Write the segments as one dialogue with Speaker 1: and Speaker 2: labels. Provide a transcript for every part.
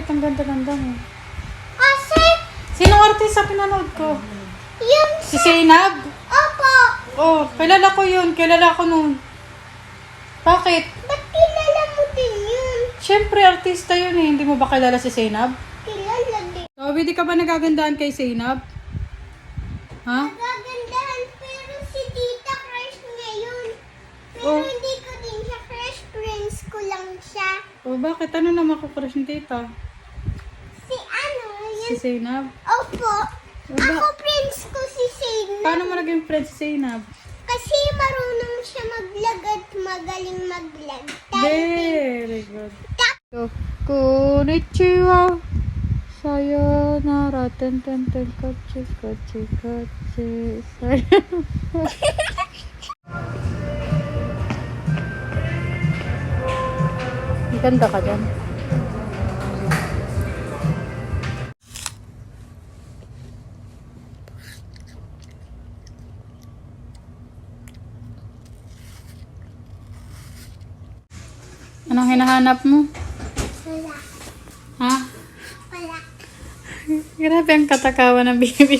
Speaker 1: Bakit ang ganda-ganda mo?
Speaker 2: Kasi,
Speaker 1: Sino artist sa pinanood ko?
Speaker 2: yun
Speaker 1: Si Zainab?
Speaker 2: Opo!
Speaker 1: Oh, kilala ko yun. Kilala ko nun. Bakit?
Speaker 2: Ba't kilala mo din yun?
Speaker 1: Siyempre, artista yun eh. Hindi mo ba kilala si Zainab?
Speaker 2: Kilala din.
Speaker 1: So, hindi ka ba nagagandahan kay Zainab? Ha?
Speaker 2: Nagagandahan, pero si Tita crush niya yun. Pero
Speaker 1: Oh.
Speaker 2: hindi ko din siya crush, friends ko lang siya.
Speaker 1: O, bakit? Ano naman crush ni tita?
Speaker 2: Si?
Speaker 1: Zainab?
Speaker 2: Opo.
Speaker 1: Oh, ba-
Speaker 2: Ako friends ko si Shane.
Speaker 1: Paano mo naging friend si Zainab?
Speaker 2: Kasi marunong siya maglag at magaling maglag.
Speaker 1: Very good. So, konnichiwa. Sayonara. Ten, ten, ten. Kochi, kochi, kochi. Sayonara. Ganda ka dyan. Anong hinahanap mo?
Speaker 2: Wala.
Speaker 1: Ha?
Speaker 2: Wala.
Speaker 1: Grabe ang katakawa ng baby.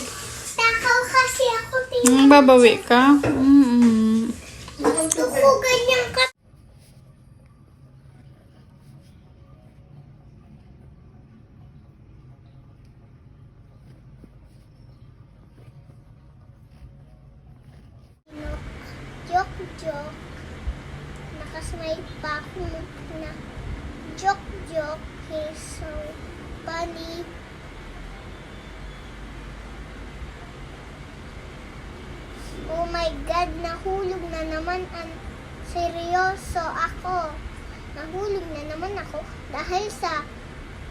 Speaker 2: Takaw kasi ako tingin.
Speaker 1: Ang babawi ka? Mm-mm.
Speaker 2: Gusto ko ganyan ka. Joke, joke. Nakasmile pa ako na joke, joke. He's so funny. Oh my God, nahulog na naman ang seryoso ako. Nahulog na naman ako dahil sa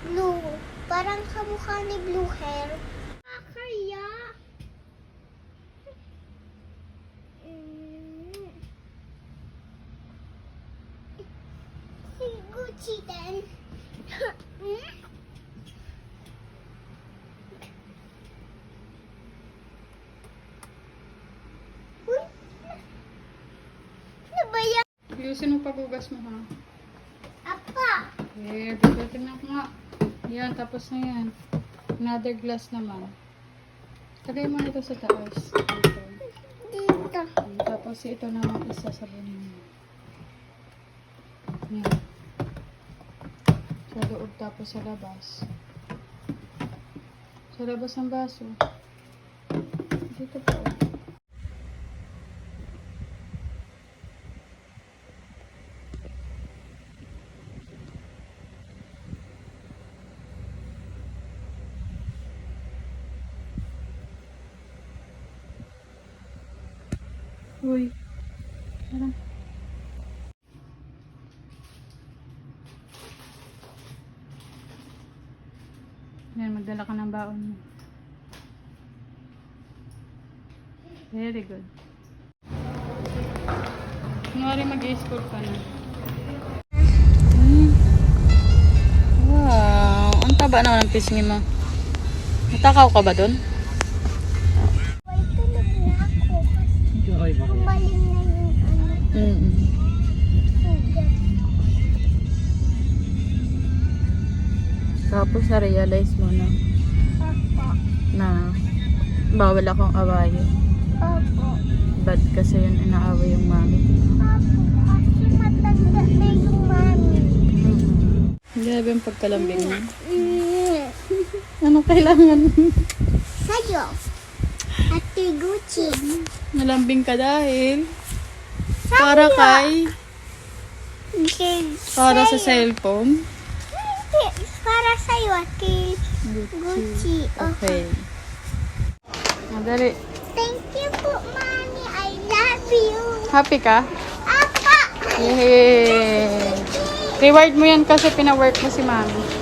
Speaker 2: blue. Parang kamukha ni blue hair. Kaya. Mm. Si Hmm? Uy. Ano?
Speaker 1: Ayusin mo pagugas mo ha.
Speaker 2: Apa?
Speaker 1: Eh, gugatin na nga. Yan, tapos na yan. Another glass naman. Tagay mo ito sa taas. Dito.
Speaker 2: Dito.
Speaker 1: Tapos ito naman isa sa mo. Yan. Loob tapos sa labas. Sa labas ng baso. Dito po. Uy. Tara. Yan, magdala ka ng baon mo. Very good. Kunwari mag-i-school ka na. Mm. Wow, ang taba naman ang pisngi mo. Natakaw ka ba doon?
Speaker 2: Wait, tulog na ako. Kumaling na yung ano,
Speaker 1: Mm
Speaker 2: sugat.
Speaker 1: Tapos na-realize mo na na bawal akong awayin. Bad kasi yun inaaway yung mami.
Speaker 2: Kasi matanda na yung mami.
Speaker 1: Grabe yung pagkalambing mo.
Speaker 2: Mm.
Speaker 1: Ano kailangan?
Speaker 2: Sa'yo. Ate Gucci.
Speaker 1: Nalambing ka dahil para kay para sa cellphone.
Speaker 2: Sa'yo, Ate Gucci.
Speaker 1: Okay. Madali.
Speaker 2: Thank you po, Mami. I love you.
Speaker 1: Happy ka?
Speaker 2: Apa.
Speaker 1: Yay! Reward mo yan kasi pina-work mo si mami.